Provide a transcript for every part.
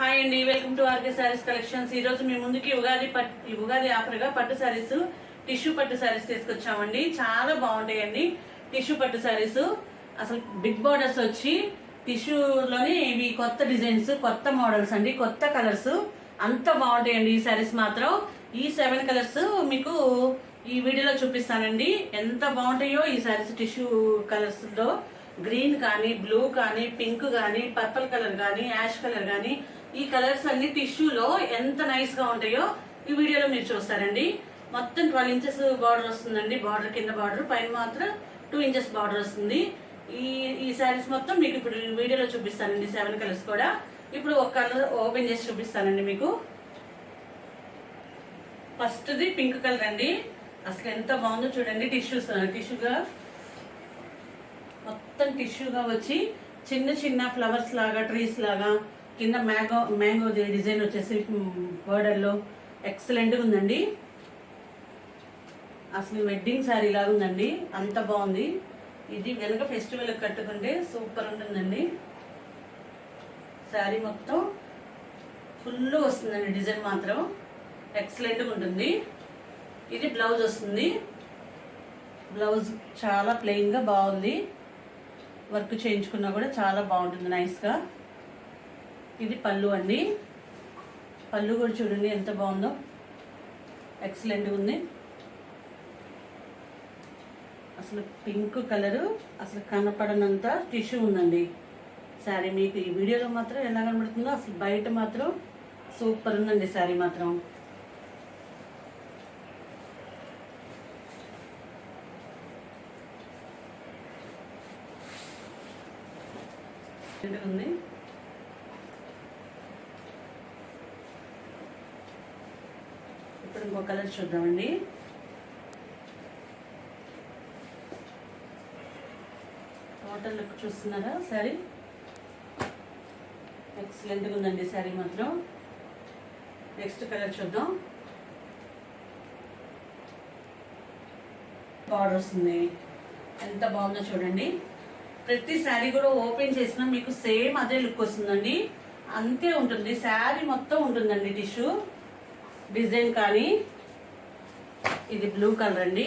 Hi అండి welcome to RK saris collections. ఈ రోజు మీ ముందుకి ఉగాది పట్టు ఉగాది ఆఫర్గా పట్టు సారీస్ టిష్యూ పట్టు సారీస్ తీసుకొచ్చామండి. చాలా బాగుంటాయండి టిష్యూ పట్టు సారీస్. అసలు బిగ్ బార్డర్స్ వచ్చి టిష్యూలోనే ఇవి కొత్త డిజైన్స్ కొత్త మోడల్స్ అండి కొత్త కలర్స్. అంత బాగుంటాయండి ఈ సారీస్ మాత్రం. ఈ సెవెన్ కలర్స్ మీకు ఈ వీడియోలో చూపిస్తానండి. ఎంత బాగుంటాయో ఈ సారీస్ టిష్యూ కలర్స్లో. గ్రీన్ కానీ బ్లూ కానీ పింక్ కానీ పర్పుల్ కలర్ కానీ యాష్ కలర్ కానీ ఈ కలర్స్ అన్ని టిష్యూలో ఎంత నైస్గా ఉంటాయో ఈ వీడియోలో మీరు చూస్తారండి. మొత్తం ట్వెల్వ్ ఇంచెస్ బార్డర్ వస్తుందండి. బార్డర్ కింద బార్డర్ పైన మాత్రం టూ ఇంచెస్ బార్డర్ వస్తుంది. ఈ ఈ శారీస్ మొత్తం మీకు ఇప్పుడు వీడియోలో చూపిస్తానండి సెవెన్ కలర్స్ కూడా. ఇప్పుడు ఒక కలర్ ఓపెన్ చేసి చూపిస్తానండి మీకు. ఫస్ట్ది పింక్ కలర్ అండి. అసలు ఎంత బాగుందో చూడండి టిష్యూస్ టిష్యూగా మొత్తం టిష్యూగా వచ్చి చిన్న చిన్న ఫ్లవర్స్ లాగా ట్రీస్ లాగా కింద మ్యాంగో మ్యాంగో డిజైన్ వచ్చేసి బోర్డర్లో. ఎక్సలెంట్గా ఉందండి. అసలు వెడ్డింగ్ శారీ లాగా ఉందండి. అంత బాగుంది. ఇది వెనక ఫెస్టివల్ కట్టుకుంటే సూపర్ ఉంటుందండి. శారీ మొత్తం ఫుల్ వస్తుందండి డిజైన్ మాత్రం. ఎక్సలెంట్గా ఉంటుంది. ఇది బ్లౌజ్ వస్తుంది. బ్లౌజ్ చాలా ప్లెయిన్గా బాగుంది. వర్క్ చేయించుకున్నా కూడా చాలా బాగుంటుంది నైస్గా ఇది పళ్ళు అండి. పళ్ళు కూడా చూడండి ఎంత బాగుందో. ఎక్సలెంట్గా ఉంది. అసలు పింక్ కలరు అసలు కనపడనంత టిష్యూ ఉందండి. శారీ మీకు ఈ వీడియోలో మాత్రం ఎలా కనబడుతుందో అసలు బయట మాత్రం సూపర్ ఉందండి శారీ మాత్రం. ఉంది. ఇప్పుడు ఇంకో కలర్ చూద్దామండి. టోటల్ లుక్ చూస్తున్నారా? శారీ ఎక్సలెంట్గా ఉందండి శారీ మాత్రం. నెక్స్ట్ కలర్ చూద్దాం. బార్డర్ వస్తుంది. ఎంత బాగుందో చూడండి. ప్రతి శారీ కూడా ఓపెన్ చేసినా మీకు సేమ్ అదే లుక్ వస్తుందండి. అంతే ఉంటుంది. శారీ మొత్తం ఉంటుందండి టిష్యూ డిజైన్ కానీ ఇది బ్లూ కలర్ అండి.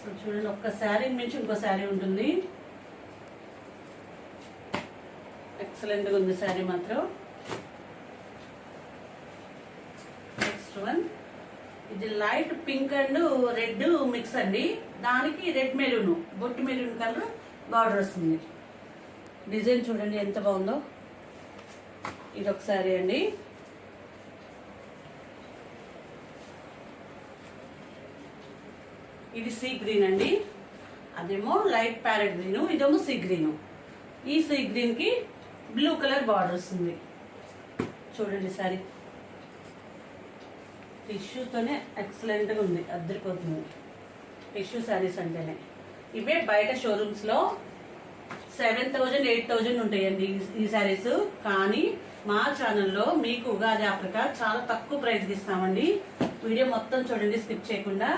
సో చూడండి ఒక్క శారీ మించి ఇంకో శారీ ఉంటుంది. ఎక్సలెంట్గా ఉంది శారీ మాత్రం. నెక్స్ట్ వన్ ఇది light pink and red mix అండి. దానికి రెడ్ మెరూన్ బొట్టు మెరూన్ కలర్ బార్డర్ వస్తుంది. డిజైన్ చూడండి ఎంత బాగుందో. ఇది ఒకసారి అండి. ఇది సీ గ్రీన్ అండి. అదేమో లైట్ ప్యారెట్ గ్రీన్ ఇదేమో సీ గ్రీన్. ఈ సీ గ్రీన్కి బ్లూ కలర్ బార్డర్ వస్తుంది. చూడండి సారీ టిష్యూతోనే ఎక్సలెంట్గా ఉంది అద్దరిపోతుంది. టిష్యూ శారీస్ అంటేనే. ఇవే బయట షోరూమ్స్లో సెవెన్ థౌజండ్ ఎయిట్ థౌజండ్ ఉంటాయండి ఈ- ఈ శారీస్. కానీ మా ఛానల్లో మీకు ఉగాది ఆఫ్రికా చాలా తక్కువ ప్రైస్కి ఇస్తామండి. వీడియో మొత్తం చూడండి స్కిప్ చేయకుండా.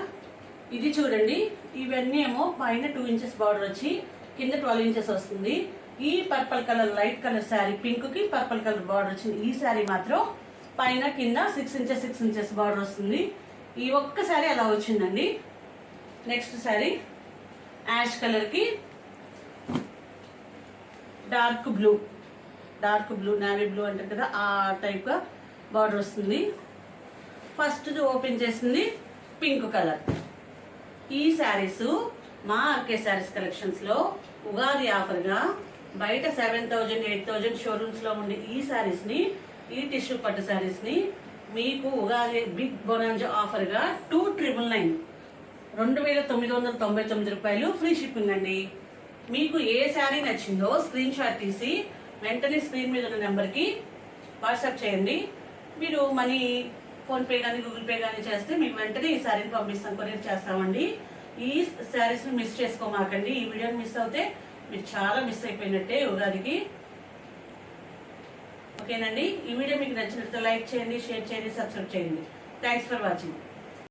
ఇది చూడండి ఇవన్నీ ఏమో పైన టూ ఇంచెస్ బార్డర్ వచ్చి కింద ట్వెల్వ్ ఇంచెస్ వస్తుంది. ఈ purple colour light colour sari పింక్కి పర్పల్ కలర్ బార్డర్ వచ్చింది. ఈ శారీ మాత్రం పైన కింద six inches six inches border వస్తుంది. ఈ ఒక్క శారీ అలా వచ్చిందండి. నెక్స్ట్ శారీ యాష్ కలర్కి dark blue dark blue navy blue అంటారు కదా ఆ టైప్గా బార్డర్ వస్తుంది. ఫస్ట్ ఓపెన్ చేసింది పింక్ కలర్ ఈ శారీస్ మా ఆర్కే శారీస్ కలెక్షన్స్లో ఉగాది ఆఫర్గా బయట సెవెన్ థౌజండ్ ఎయిట్ థౌజండ్ షోరూమ్స్లో ఉండే ఈ శారీస్ని ఈ టిష్యూ పట్టు శారీస్ని మీకు ఉగాది బిగ్ బొనాంజా ఆఫర్గా టూ ట్రిపుల్ నైన్ రెండు వేల తొమ్మిది వందల తొంభై తొమ్మిది రూపాయలు ఫ్రీ షిప్పింగ్ అండి. మీకు ఏ శారీ నచ్చిందో స్క్రీన్ షాట్ తీసి వెంటనే స్క్రీన్ మీద ఉన్న నెంబర్కి వాట్సాప్ చేయండి. మీరు మనీ ఫోన్పే కానీ గూగుల్ పే కానీ చేస్తే మీకు వెంటనే ఈ శారీని పంపిస్తాం కొరియర్ చేస్తామండి. ఈ శారీస్ని మిస్ చేసుకోమాకండి. ఈ వీడియోని మిస్ అవుతే మీరు చాలా మిస్ అయిపోయినట్టే ఉగాదికి ఓకేనండి? ఈ వీడియో మీకు నచ్చినట్లయితే లైక్ చేయండి షేర్ చేయండి సబ్స్క్రైబ్ చేయండి. Thanks for watching